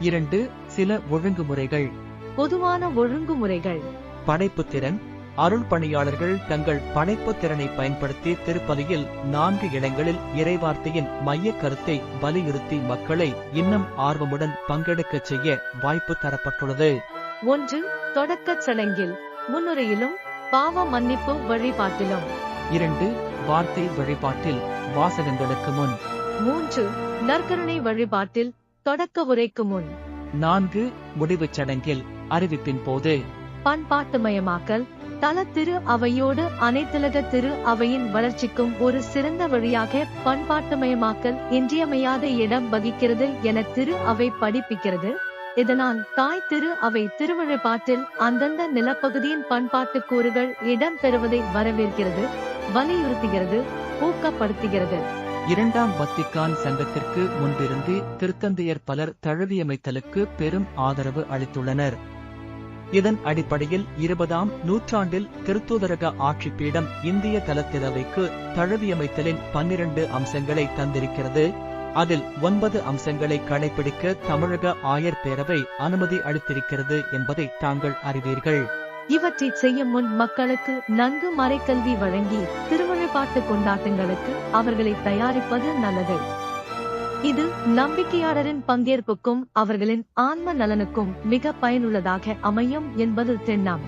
இரண்டு சில ஒழுங்குமுறைகள். பொதுவான ஒழுங்குமுறைகள். படைப்புத் திறன். அருள் பணியாளர்கள் தங்கள் படைப்புத் திறனை பயன்படுத்தி திருப்பலியில் நான்கு இடங்களில் இறைவார்த்தையின் மையக் கருத்தை வலியுறுத்தி மக்களை இன்னும் ஆர்வமுடன் பங்கெடுக்கச் செய்ய வாய்ப்பு தரப்பட்டுள்ளது. ஒன்று தொடக்கச் சடங்கில் முன்னுரையிலும் பாவ மன்னிப்பு வழிபாட்டிலும். இரண்டு வார்த்தை வழிபாட்டில் வாசகங்களுக்கு முன். மூன்று நற்கருணை வழிபாட்டில் தொடக்க உரைக்கு முன். நான்கு முடிவுச் சடங்கில் அறிவிப்பின் போது. பண்பாட்டுமயமாக்கல் தல திரு அவையோடு அனைத்துலக திரு அவையின் வளர்ச்சிக்கும் ஒரு சிறந்த வழியாக பண்பாட்டுமயமாக்கல் இன்றியமையாத இடம் வகிக்கிறது என திரு அவை படிப்பிக்கிறது. இதனால் தாய் திரு அவை திருவழிபாட்டில் அந்தந்த நிலப்பகுதியின் பண்பாட்டு கூறுகள் இடம் பெறுவதை வரவேற்கிறது வலியுறுத்துகிறது ஊக்கப்படுத்துகிறது. இரண்டாம் வத்திக்கான் சங்கத்திற்கு முன்பிருந்து திருத்தந்தையர் பலர் தழுவியமைத்தலுக்கு பெரும் ஆதரவு அளித்துள்ளனர். இதன் அடிப்படையில் இருபதாம் நூற்றாண்டில் திருத்தூதரக ஆட்சி பீடம் இந்திய தலத்திரவைக்கு தழுவியமைத்தலின் பன்னிரண்டு அம்சங்களை தந்திருக்கிறது. அதில் ஒன்பது அம்சங்களை கடைபிடிக்க தமிழக ஆயர் பேரவை அனுமதி அளித்திருக்கிறது என்பதை தாங்கள் அறிவீர்கள். இவற்றை செய்யும் முன் மக்களுக்கு நன்கு மறைக்கல்வி வழங்கி திருவழிபாட்டு கொண்டாட்டங்களுக்கு அவர்களை தயாரிப்பது நல்லது. இது நம்பிக்கையாளரின் பங்கேற்புக்கும் அவர்களின் ஆன்ம நலனுக்கும் மிக பயனுள்ளதாக அமையும் என்பது தென்னாம்.